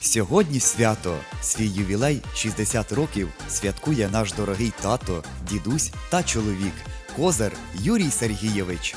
Сьогодні свято, свій ювілей 60 років святкує наш дорогий тато, дідусь та чоловік, козир Юрій Сергійович.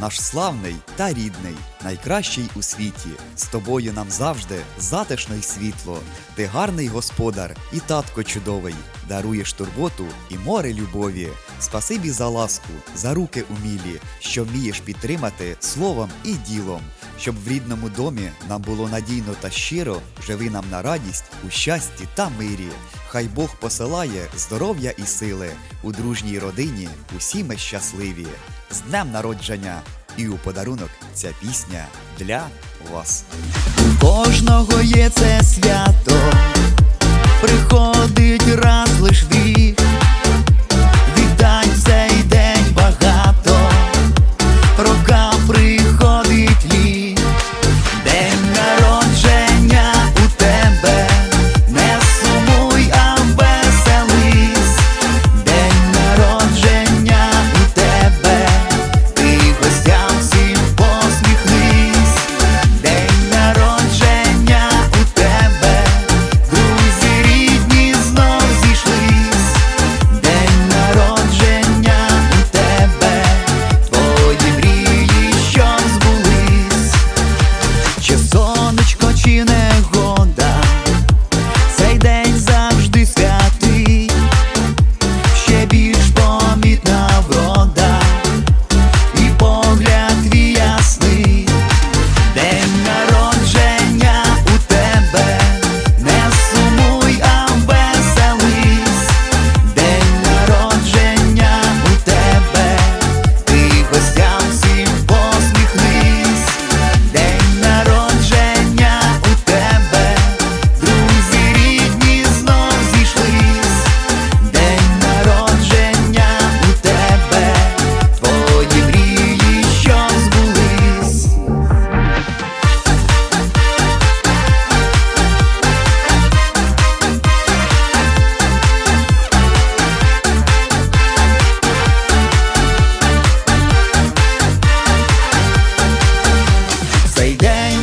Наш славний та рідний, найкращий у світі. З тобою нам завжди затишно й світло. Ти гарний господар і татко чудовий. Даруєш турботу і море любові. Спасибі за ласку, за руки умілі, що вмієш підтримати словом і ділом. Щоб в рідному домі нам було надійно та щиро, живи нам на радість у щасті та мирі. Хай Бог посилає здоров'я і сили. У дружній родині усі ми щасливі. З днем народження! І у подарунок ця пісня для вас. У кожного є це свято,